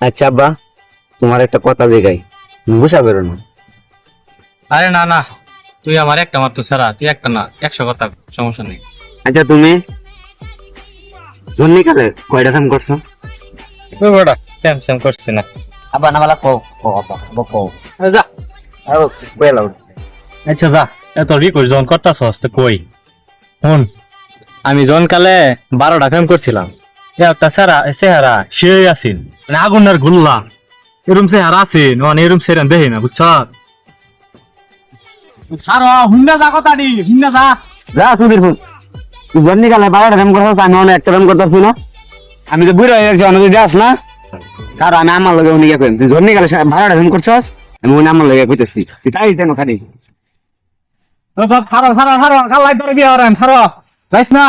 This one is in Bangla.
আচ্ছা আব্বা তোমার একটা কথা দেখাই। বুঝা বেরো না আরে না না তুই আমার একটা মাত্র ছাড়া তুই একটা না একশো কথা সমস্যা নেই। আচ্ছা তুমি? জন্নি কালে কয়টা কাম করছ? ওই বড়া স্যাম স্যাম করছি না। আব্বা না বলা কও কও আব্বা আব্বা কও। যা। আরও কইলাও আচ্ছা যা এত রিকোয়েস্ট যখন করতাছস তো কই? শুন আমি যখন কালে বারোটা ফেম করছিলাম একটা চেহারা চেহারা সে আছিল মানে আগুনের গুল্লা এরম চেহারা মানে এরম সেরান দেখি না বুঝছ? সার হুন্ডা যা কথা দি হুন্ডা যা। যা সুধীর ফুল। তুই জন্নি কালে বারোটা কাম করছ আমি অনেক একটা কাম করতেছি না। আমি তো বুড়ো হয়ে গেছি অনেক যাস না কারণ আমি আমার লগে উনি কইম তুই জন্নি কালে বারোটা কাম করছস আমি উনি আমার লগে কইতেছি। তুই তাই যেন খালি। সারো সারো সারো কালাই তোর বিয়ে হরেন সারো যাইস না।